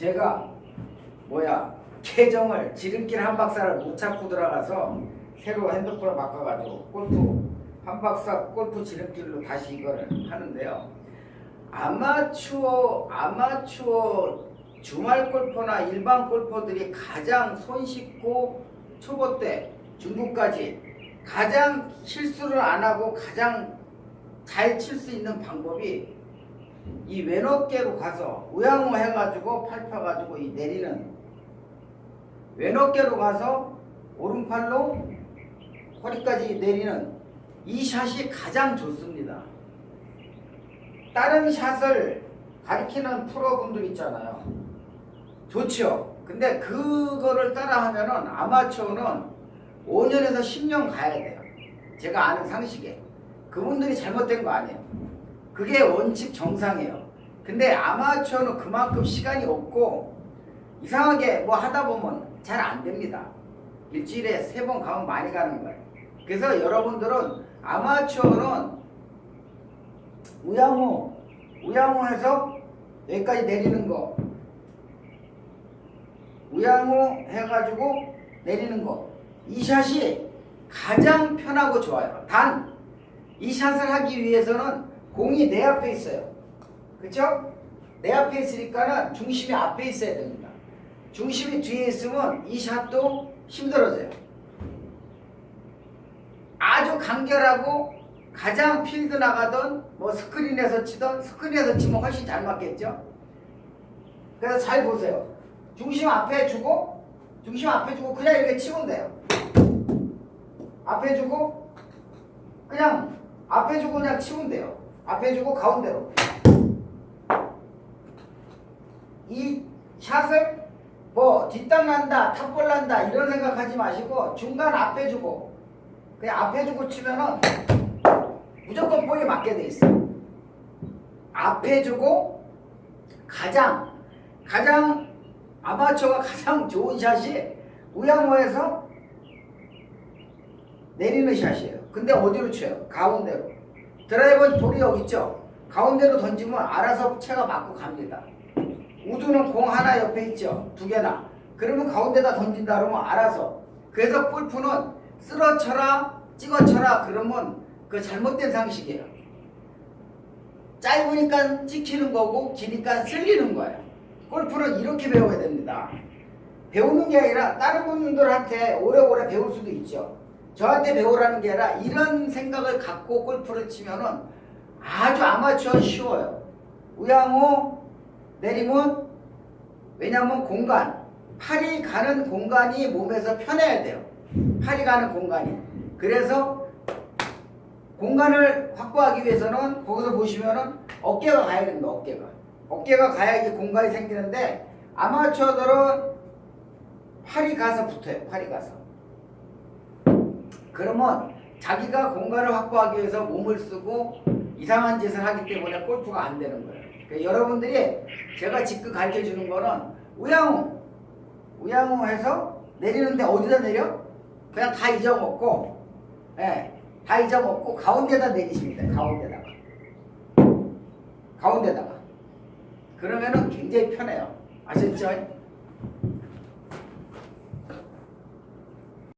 제가 뭐야 계정을 지름길 한 박사를 못 찾고 들어가서 새로 핸드폰을 바꿔가지고 골프 한 박사 골프 지름길로 다시 이거를 하는데요. 아마추어 아마추어 주말 골퍼나 일반 골퍼들이 가장 손쉽고 초보 때 중국까지 가장 실수를 안 하고 가장 잘 칠 수 있는 방법이 이 왼어깨로 가서 우양우 해가지고 팔 펴가지고 이 내리는 왼어깨로 가서 오른팔로 허리까지 내리는 이 샷이 가장 좋습니다. 다른 샷을 가리키는 프로분들 있잖아요. 좋죠. 근데 그거를 따라하면은 아마추어는 5년에서 10년 가야 돼요. 제가 아는 상식에. 그분들이 잘못된 거 아니에요. 그게 원칙 정상이에요. 근데 아마추어는 그만큼 시간이 없고 이상하게 뭐 하다 보면 잘 안 됩니다. 일주일에 세 번 가면 많이 가는 거예요. 그래서 여러분들은 아마추어는 우양호, 우양호에서 여기까지 내리는 거. 우양호 해가지고 내리는 거. 이 샷이 가장 편하고 좋아요. 단, 이 샷을 하기 위해서는 공이 내 앞에 있어요. 그쵸? 내 앞에 있으니까는 중심이 앞에 있어야 됩니다. 중심이 뒤에 있으면 이 샷도 힘들어져요. 아주 간결하고 가장 필드 나가던 뭐 스크린에서 치던 스크린에서 치면 훨씬 잘 맞겠죠? 그래서 잘 보세요. 중심 앞에 주고 중심 앞에 주고 그냥 이렇게 치면 돼요. 앞에 주고 그냥 앞에 주고 그냥 치면 돼요. 앞에 주고 가운데로. 이 샷을 뭐 뒷땅 난다, 탑볼 난다 이런 생각하지 마시고 중간 앞에 주고 그냥 앞에 주고 치면은 무조건 볼이 맞게 돼 있어. 앞에 주고 가장 가장 아마추어가 가장 좋은 샷이 우양호에서 내리는 샷이에요. 근데 어디로 쳐요? 가운데로. 드라이버 볼이 여기 있죠? 가운데로 던지면 알아서 채가 맞고 갑니다. 우드는 공 하나 옆에 있죠? 두 개나. 그러면 가운데다 던진다 그러면 알아서. 그래서 골프는 쓸어쳐라, 찍어쳐라 그러면 그 잘못된 상식이에요. 짧으니까 찍히는 거고 기니까 쓸리는 거예요. 골프는 이렇게 배워야 됩니다. 배우는 게 아니라 다른 분들한테 오래오래 배울 수도 있죠. 저한테 배우라는 게 아니라 이런 생각을 갖고 골프를 치면은 아주 아마추어 쉬워요. 우양호 내리면 왜냐면 공간 팔이 가는 공간이 몸에서 편해야 돼요. 팔이 가는 공간이. 그래서 공간을 확보하기 위해서는 거기서 보시면은 어깨가 가야 됩니다. 어깨가. 어깨가 가야지 공간이 생기는데 아마추어들은 팔이 가서 붙어요. 팔이 가서. 그러면 자기가 공간을 확보하기 위해서 몸을 쓰고 이상한 짓을 하기 때문에 골프가 안 되는 거예요. 그러니까 여러분들이 제가 지금 가르쳐 주는 거는 우양우, 우양우 해서 내리는데 어디다 내려? 그냥 다 잊어먹고, 예, 다 잊어먹고 가운데다 돼요. 가운데다가. 가운데다가. 그러면은 굉장히 편해요. 아셨죠?